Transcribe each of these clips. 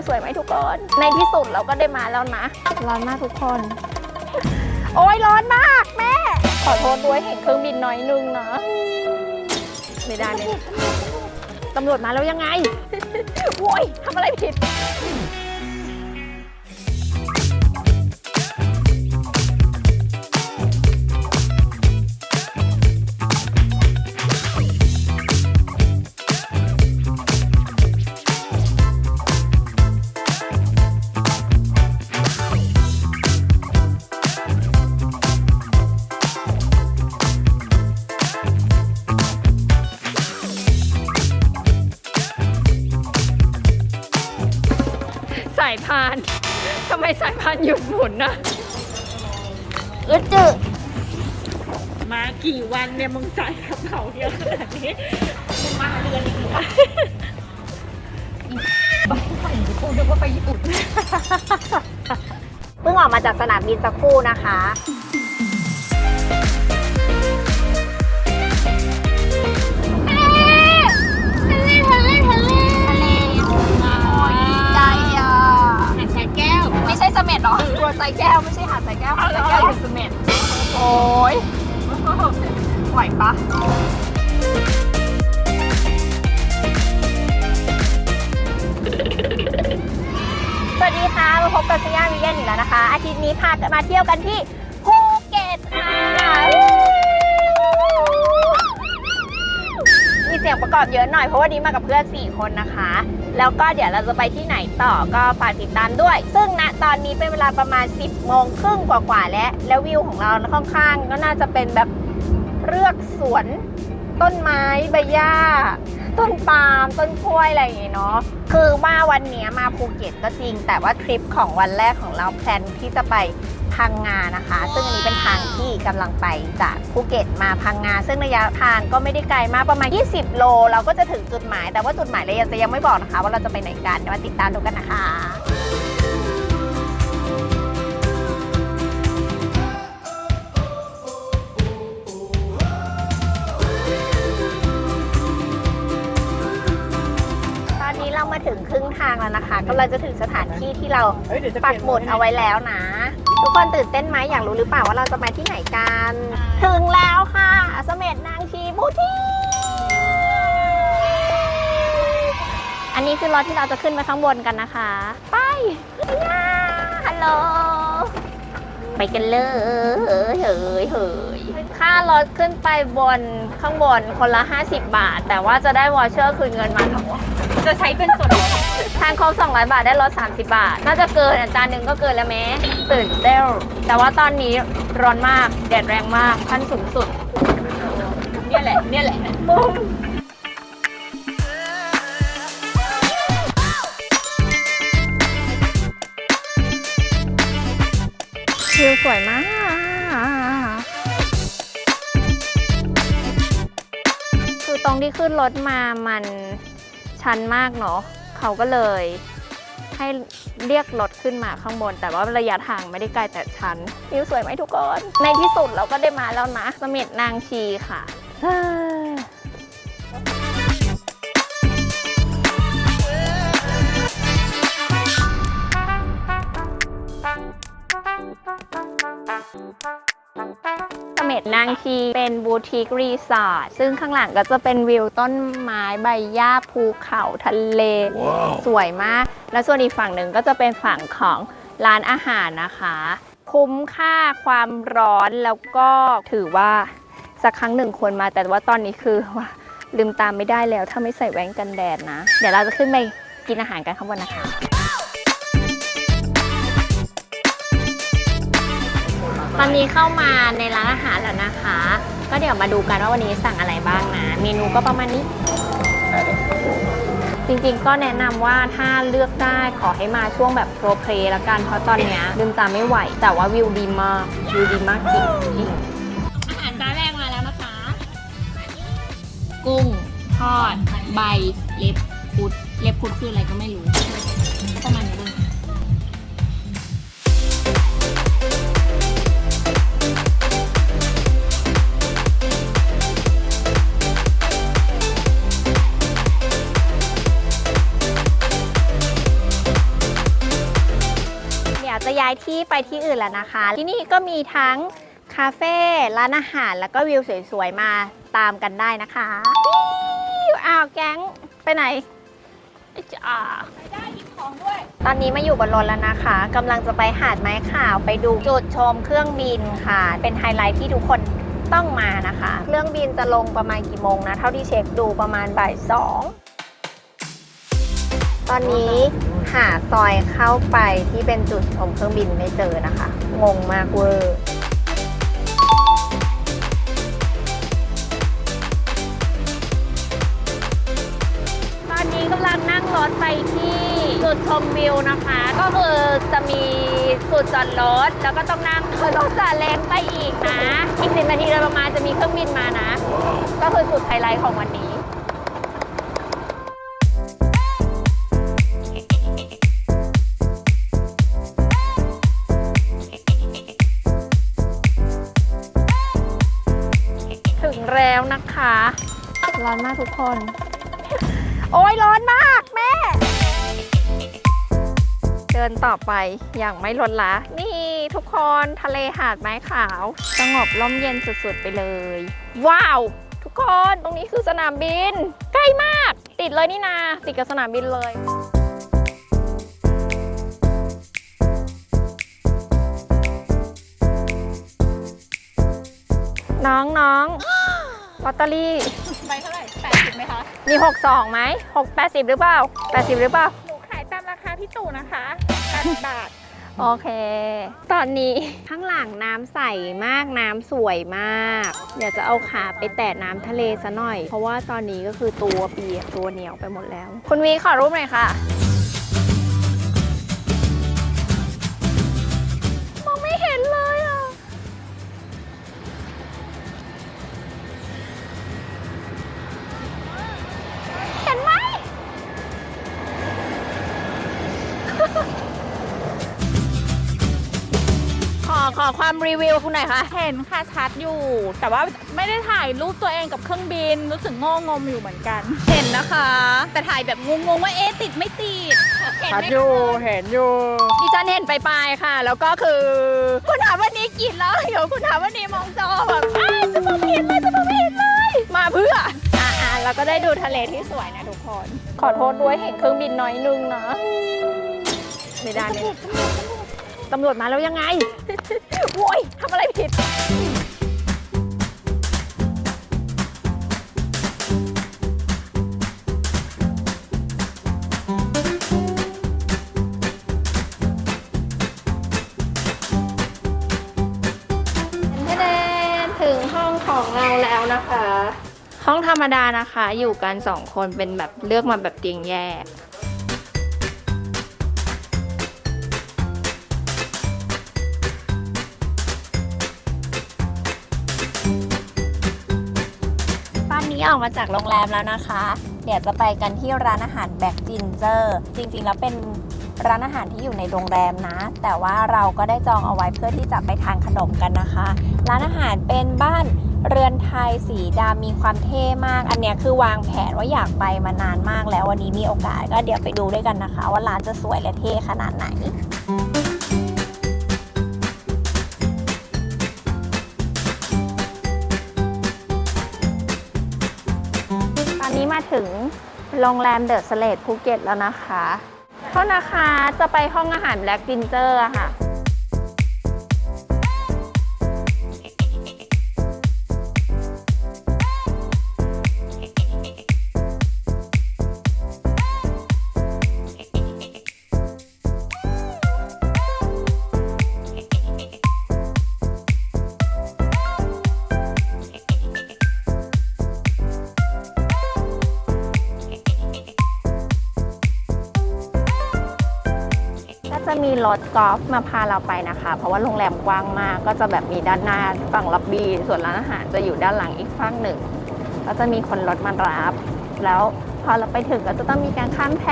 วสวยไหมทุกคน ในที่สุดเราก็ได้มาแล้วนะ ร้อนมากทุกคน โอ้ยร้อนมากแม่ ขอโทษด้วยเห็นเครื่องบินน้อยนึงนะ ไม่ได้ไม่ได้ตำรวจมาแล้วยังไง โว้ยทำอะไรผิด อึดจึมากี่วันเนี่ยมึงใส่กระเป๋าเยอะขนาดนี้มึงมาเรือนอีกเหรอกูนึกว่าไปญี่ปุ่น เพิ่งออกมาจากสนามบินสักครู่นะคะทะ ไม่ใช่เสม็ดหรอตัวไซแก้วไม่ใช่หาดไซแก้วหาดไซแก้วอยู่เสม็ดโอ้ยไหวปะสวัสดีค่ะ มาพบกับสยามวิเยนอีกแล้วนะคะ อาทิตย์นี้พากันมาเที่ยวกันที่ภูเก็ตค่ะ มีเสียงประกอบเยอะหน่อยเพราะวันนี้มากับเพื่อน4คนนะคะ แล้วก็เดี๋ยวเราจะไปที่ไหนต่อก็ฝากติดตามด้วย ซึ่งณตอนนี้เป็นเวลาประมาณ 10โมงครึ่งกว่าๆแล้วแล้ววิวของเราค่อนข้างก็น่าจะเป็นแบบเรือกสวนต้นไม้ใบหญ้า ต้นปาล์มต้นกล้วยอะไรอย่างเงี้ยเนาะคือว่าวันนี้มาภูเก็ตก็จริง แต่ว่าทริปของวันแรกของเราแพลนที่จะไปพังงานะคะ ซึ่งอันนี้เป็นทางที่กำลังไปจากภูเก็ตมาพังงา ซึ่งระยะทางก็ไม่ได้ไกลมากประมาณ 20 โล เราก็จะถึงจุดหมาย แต่ว่าจุดหมายเรายังจะยังไม่บอกนะคะ ว่าเราจะไปไหนกันเดี๋ยวมาติดตามดูกันนะคะ เราจะถึงสถานที่ที่เราเฮ้ยเดี๋ยวจะปักหมุดเอาไว้แล้วนะ ทุกคนตื่นเต้นไหมอยากรู้หรือเปล่าว่าเราจะมาที่ไหนกัน ถึงแล้วค่ะเสม็ดนางชีบูทีอันนี้คือรถที่เราจะขึ้นไปข้างบนกันนะคะ ไปย่าฮัลโหลไปกันเลยเฮ้ยเฮ้ยเฮ้ยค่ารถขึ้นไปบนข้างบนคนละ 50 บาท แต่ว่าจะได้วอเชอร์คืนเงินมาทั้งหมดจะใช้เป็นส่วนลด ทานครบ200 บาทได้ลด30 บาท น่าจะเกินอาจารย์หนึ่งก็เกินแล้วแม้ตื่นเต้นแต่ว่าตอนนี้ร้อนมาก แดดแรงมากขั้นสูงสุด เนี่ยแหละ เนี่ยแหละวิวสวยมากคือตรงที่ขึ้นรถมามันชันมากเนาะ เขาก็เลยให้เรียกรถขึ้นมาข้างบน แต่ว่าระยะทางไม่ได้ไกลแต่ชันวิวสวยไหมทุกคน ในที่สุดเราก็ได้มาแล้วนะเสม็ดนางชีค่ะเฮ้ยเสม็ดนางชีเป็น บูติกรีสอร์ทซึ่งข้างหลังก็จะเป็นวิวต้นไม้ใบหญ้าภูเขาทะเลสวยมาก แล้วส่วนอีกฝั่งหนึ่งก็จะเป็นฝั่งของร้านอาหารนะคะ คุ้มค่าความร้อนแล้วก็ถือว่าสักครั้งหนึ่งควรมาแต่ว่าตอนนี้คือว่าลืมตามไม่ได้แล้วถ้าไม่ใส่แว่นกันแดดนะ เดี๋ยวเราจะขึ้นไปกินอาหารกันข้างบนนะคะตอนนี้เข้ามาในร้านอาหารแล้วนะคะ ก็เดี๋ยวมาดูกันว่าวันนี้สั่งอะไรบ้างนะ เมนูก็ประมาณนี้ จริงๆ ก็แนะนำว่าถ้าเลือกได้ขอให้มาช่วงแบบโปรเพลย์ละกัน เพราะตอนเนี้ยลืมตาไม่ไหว แต่ว่าวิวดีมากวิวดีมากจริงจริงอาหารจานแรกมาแล้วนะคะ กุ้ง ทอด ใบ เล็บพุด เล็บพุดคืออะไรก็ไม่รู้ ที่ไปที่อื่นแล้วนะคะ ที่นี่ก็มีทั้งคาเฟ่ร้านอาหาร แล้วก็วิวสวยๆมาตามกันได้นะคะวิวอ้าวแก๊งไปไหนจ้าไปได้หยิบของด้วยตอนนี้มาอยู่บนรถแล้วนะคะกำลังจะไปหาดไม้ขาวไปดูจุดชมเครื่องบินค่ะ เป็นไฮไลท์ที่ทุกคนต้องมานะคะ เครื่องบินจะลงประมาณกี่โมงนะ เท่าที่เช็คดูประมาณบ่ายสองตอนนี้ หาซอยเข้าไปที่เป็นจุดชมเครื่องบินไม่เจอนะคะ งงมากเวอร์ตอนนี้กำลังนั่งรถไปที่จุดชมวิวนะคะ ก็คือจะมีจุดจอดรถแล้วก็ต้องนั่งรถซาเล้งไปอีกนะ อีกสิบนาทีโดยประมาณจะมีเครื่องบินมานะ ก็คือจุดไฮไลท์ของวันนี้ มากทุกคน โอ้ยร้อนมากแม่ เดินต่อไปอย่างไม่ลดละ นี่ทุกคนทะเลหาดไม้ขาว สงบร่มเย็นสุดๆไปเลย ว้าว ทุกคนตรงนี้คือสนามบิน ใกล้มาก ติดเลยนี่นาติดกับสนามบินเลยน้องน้อง ลอตเตอรี่ไปเท่าไหร่แปดสิบไหมคะมี 62ไหม6 80 หรือเปล่า 80 หรือเปล่า หนูขายตามราคาพี่ตู่นะคะ80บาท โอเค ตอนนี้ ข้างหลังน้ำใสมากน้ำสวยมากเดี๋ยวจะเอาขาไปแตะน้ำทะเลซะหน่อย เพราะว่าตอนนี้ก็คือตัวเปียกตัวเหนียวไปหมดแล้ว คุณวีขอรูปหน่อยค่ะ ความรีวิวคุณหน่อยค่ะเห็นค่ะชัดอยู่ แต่ว่าไม่ได้ถ่ายรูปตัวเองกับเครื่องบิน รู้สึกโง่งมอยู่เหมือนกัน เห็นนะคะ แต่ถ่ายแบบงงๆว่าเอ๊ะติดไม่ติดเห็นชัดไหมอยู่ เห็นอยู่ ดิฉันเห็นไปลายๆค่ะ แล้วก็คือ คุณถามวันนี้กินแล้วเดี๋ยวคุณถามวันนี้มองจอแบบอ้าวจะมองไม่เห็นเลยจะมองไม่เห็นเลย มาเพื่ออ่าแล้วก็ได้ดูทะเลที่สวยนะทุกคน ขอโทษด้วยเห็นเครื่องบินน้อยนึงนะไม่ได้ไม่ได้ตำรวจมาแล้วยังไง โว้ยทำอะไรผิดเดนถึงห้องของเราแล้วนะคะ ห้องธรรมดานะคะ อยู่กันสองคนเป็นแบบเลือกมาแบบเตียงแยก นี้ออกมาจากโรงแรมแล้วนะคะ เดี๋ยวจะไปกันที่ร้านอาหารแบ็กจินเจอร์ จริงๆ แล้วเป็นร้านอาหารที่อยู่ในโรงแรมนะ แต่ว่าเราก็ได้จองเอาไว้เพื่อที่จะไปทานขนมกันนะคะ ร้านอาหารเป็นบ้านเรือนไทยสีดำมีความเท่มาก อันเนี้ยคือวางแผนว่าอยากไปมานานมากแล้ววันนี้มีโอกาสก็เดี๋ยวไปดูด้วยกันนะคะ ว่าร้านจะสวยและเท่ขนาดไหน ถึงโรงแรมเดอะสเลดภูเก็ตแล้วนะคะโทษนะคะจะไปห้องอาหารแบล็กจินเจอร์ค่ะ มีรถกอล์ฟมาพาเราไปนะคะ เพราะว่าโรงแรมกว้างมาก ก็จะแบบมีด้านหน้าฝั่งล็อบบี้ส่วนร้านอาหารจะอยู่ด้านหลังอีกฝั่งหนึ่ง ก็จะมีคนรถมารับ แล้วพอเราไปถึงก็จะต้องมีการข้ามแพ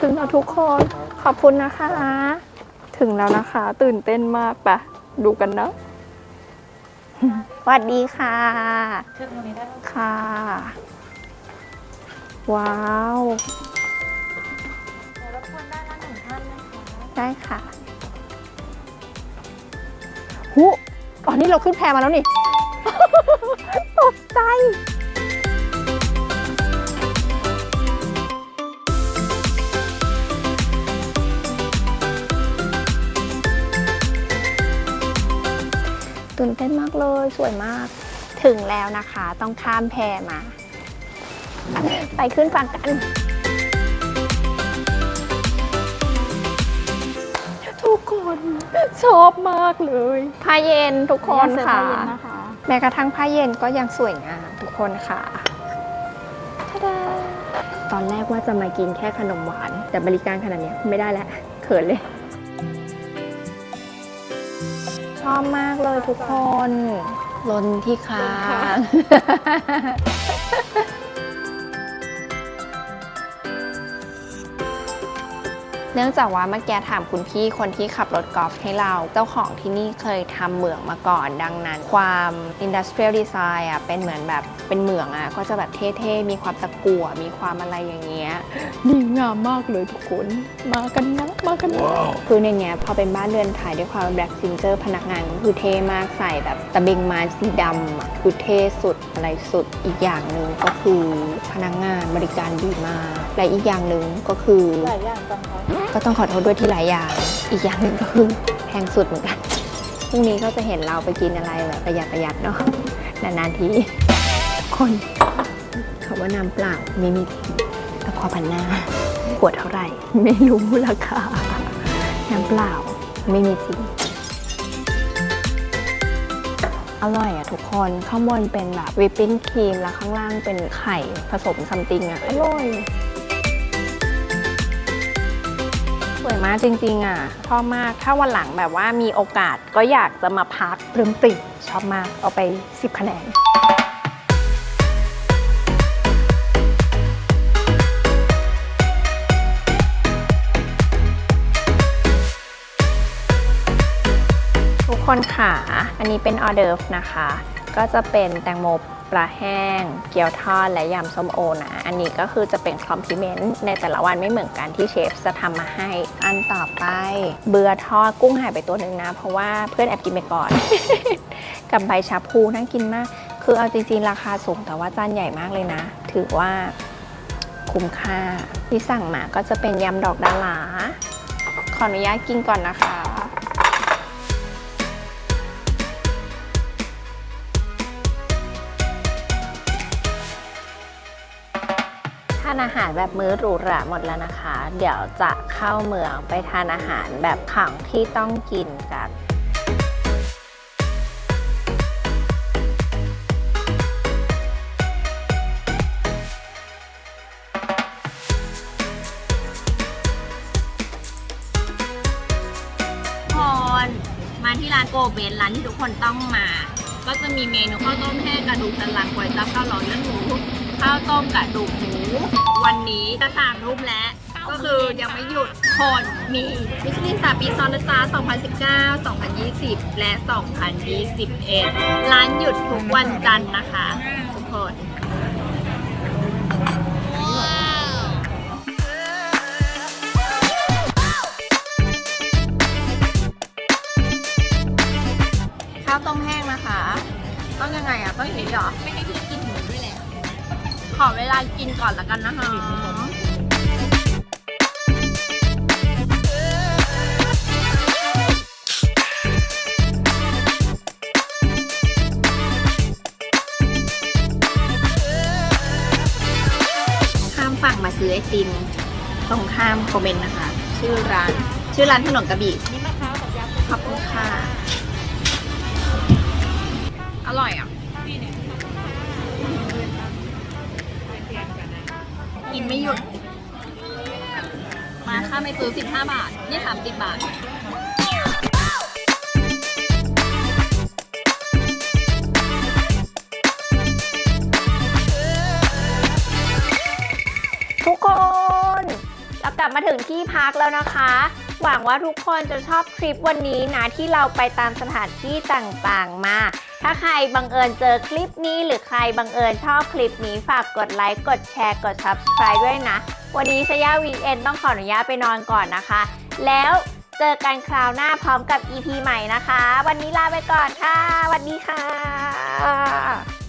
ถึงแล้วทุกคนขอบคุณนะคะ ถึงแล้วนะคะ ตื่นเต้นมากปะดูกันนะ โอวัสดีค่ะเชิญตรงนี้ได้ไหมค่ะ ว้าว เดี๋ยวรบกวนได้ละหนึ่งท่านนะคะได้ค่ะหุอ๋อนี่เราขึ้นแพมาแล้วนี่ ตกใจ ตื่นเต้นมากเลยสวยมาก ถึงแล้วนะคะ ต้องข้ามแพมา ไปขึ้นฝั่งกัน ทุกคนชอบมากเลยผ้าเย็นทุกคนค่ะ แม้กระทั่งผ้าเย็นก็ยังสวยงามทุกคนค่ะทาดาตอนแรกว่าจะมากินแค่ขนมหวาน แต่บริการขนาดเนี้ยไม่ได้แล้วเขินเลย อบมากเลยทุกคนลนที่ค้าง เนื่องจากว่าเมื่อกี้ถามคุณพี่คนที่ขับรถกอล์ฟให้เรา เจ้าของที่นี่เคยทำเหมืองมาก่อน ดังนั้น ความ industrial design อะเป็นเหมือนแบบเป็นเหมืองอะก็จะแบบเท่ๆ มีความตะกั่วมีความอะไรอย่างเงี้ยดีงามมากเลยทุกคน มากันนะมากันนะคือในเนี้ยพอเป็นบ้านเรือนไทยด้วยความแบล็กซินเจอร์พนักงานก็คือเท่มากใส่แบบตะเบงมาสีดำอะคือเท่สุดอะไรสุดอีกอย่างหนึ่งก็คือพนักงานบริการดีมากและอีกอย่างหนึ่งก็คือหลายอย่างจังคะก็ต้องขอโทษด้วยที่หลายอย่าง อีกอย่างหนึ่งก็คือแพงสุดเหมือนกันพรุ่งนี้ก็จะเห็นเราไปกินอะไรแบบประหยัดประหยัดเนาะนานๆที คนเขาว่าน้ำเปล่าไม่มีจริงแล้วพอพันหน้าขวดเท่าไหร่ ไม่รู้ราคาน้ำเปล่าไม่มีจริงอร่อยอะทุกคนข้างบนเป็นแบบวิปปิ้งครีมแล้วข้างล่างเป็นไข่ผสมซัมติงอะอร่อย วยมากจริงๆอะชอบมากถ้าวันหลังแบบว่ามีโอกาสก็อยากจะมาพักปรืมปริชอบมากเอาไป 10 คะแนนทุกคนค่ะ อันนี้เป็นออเดิร์ฟนะคะ ก็จะเป็นแตงโม ปลาแห้ง เกี๊ยวทอด และยำส้มโอนะ อันนี้ก็คือจะเป็นคอมพลีเมนต์ในแต่ละวันไม่เหมือนกันที่เชฟจะทำมาให้ อันต่อไป เบื่อทอดกุ้งหายไปตัวหนึ่งนะ เพราะว่าเพื่อนแอบกินไปก่อน กับใบชาพูน่ากินมาก คือเอาจริงๆราคาสูงแต่ว่าจานใหญ่มากเลยนะ ถือว่าคุ้มค่าที่สั่งมาก็จะเป็นยำดอกดาหลาขออนุญาตกินก่อนนะคะานอาหารแบบมื้อหรูหราหมดแล้วนะคะ เดี๋ยวจะเข้าเมืองไปทานอาหารแบบของที่ต้องกินกันทุกคนมาที่ร้านโกเบนร้านที่ทุกคนต้องมา ก็จะมีเมนูข้าวต้มแห้งกระดูกสันหลังก๋วยจั๊บข้าวหลอเลือดหมู ข้าวต้มกระดูกหมูวันนี้จะสามรูปแล้ว ก็คือยังไม่หยุดคนมีมิชลินสาปีซอนนะจ๊ะ2019 2020 และ 2021 ร้านหยุดทุกวันจันทร์นะคะ ทุกคนข้าวต้มแห้งนะคะ ต้องยังไงอะ ต้องอย่างนี้เหรอไม่ให้พี่กิ ขอเวลากินก่อนละกันนะคะ ข้ามฝั่งมาซื้อไอติมตรงข้ามโคเมนต์นะคะ ชื่อร้าน ชื่อร้านถนนกระบี่นี่มะพร้าวกับยำขอบคุณค่ะ อร่อยอะ กินไม่หยุด มาค่าไม่ซื้อ 15 บาท นี่30บาท ทุกคน เรากลับมาถึงที่พักแล้วนะคะ หวังว่าทุกคนจะชอบคลิปวันนี้นะที่เราไปตามสถานที่ต่างๆมา ถ้าใครบังเอิญเจอคลิปนี้ หรือใครบังเอิญชอบคลิปนี้ฝากกดไลค์กดแชร์กด Subscribe ด้วยนะ วันนี้สยาวีเอ็นต้องขออนุญาตไปนอนก่อนนะคะ แล้วเจอกันคราวหน้าพร้อมกับ EP ใหม่นะคะ วันนี้ลาไปก่อนค่ะสวัสดีค่ะ